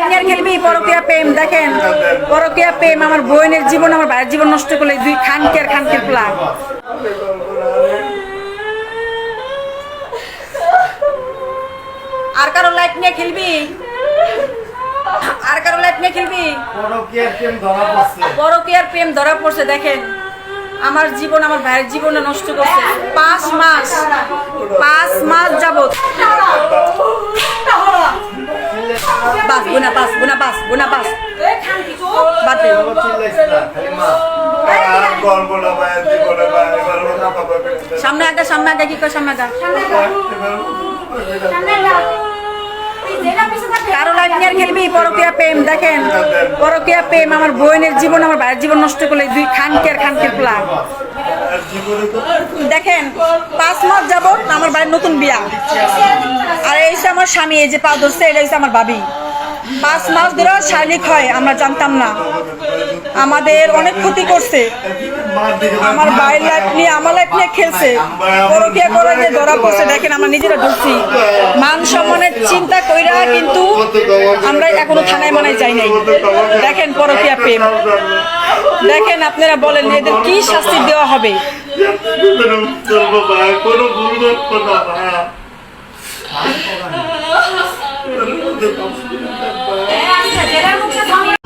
Life নিয়ে খেলবি পরকিয়া প্রেম দেখেন? পরকিয়া প্রেম আমার বোনের জীবন আমার ভাইয়ের জীবন নষ্ট করলে দুই খানকের খানকের প্লাগ আর কারও লাইফ নিয়ে খেলবি? আর কারও লাইফ নিয়ে খেলবি? পরকিয়ার প্রেম ধরা পড়ছে। দেখেন? আমার জীবন আমার ভাইয়ের জীবনে নষ্ট করছে। পাঁচ মাস পাঁচ মাস যাবত বাস গুনা বাস গুনা বাস গুনা বাস বাদ দে চিল্লাইছে না, খালি মা। আর গল্প না মায়ের জীবনে মায়ের বলবে না। সামনে আগা সামনে আগা, কি কর, সামনে আগা? কারও লাইফ নিয়ে খেলবি? পরকিয়া প্রেম, দেখেন। পরকিয়া প্রেম, আমার বোনের জীবন, আমার ভাইয়ের জীবন নষ্ট করলে দুই খানকের খানকের তো দেখেন, পাঁচ মাস যাবত আমার বাড়ির নতুন বিয়া। আর এই আমার স্বামী, এই যে পা ধরছে, এটা আমার ভাবি। পাঁচ মাস ধরে শারীরিক হয়, আমরা জানতাম না। আমাদের অনেক ক্ষতি করছে। আমার বাইরের লাইফ নিয়ে, আমার লাইফ নিয়ে খেলছে। পরকিয়া করে যে ধরা পড়ছে, দেখেন আমরা নিজেরা ঢুকছি। মান সম্মানের চিন্তা কইরা কিন্তু আমরা এখনও থানায় মানায় যাই নাই। দেখেন পরকিয়া প্রেম। দেখেন আপনারা বলেন, এদের কি শাস্তি দেওয়া হবে? 哎呀，你这 đọc kỹ.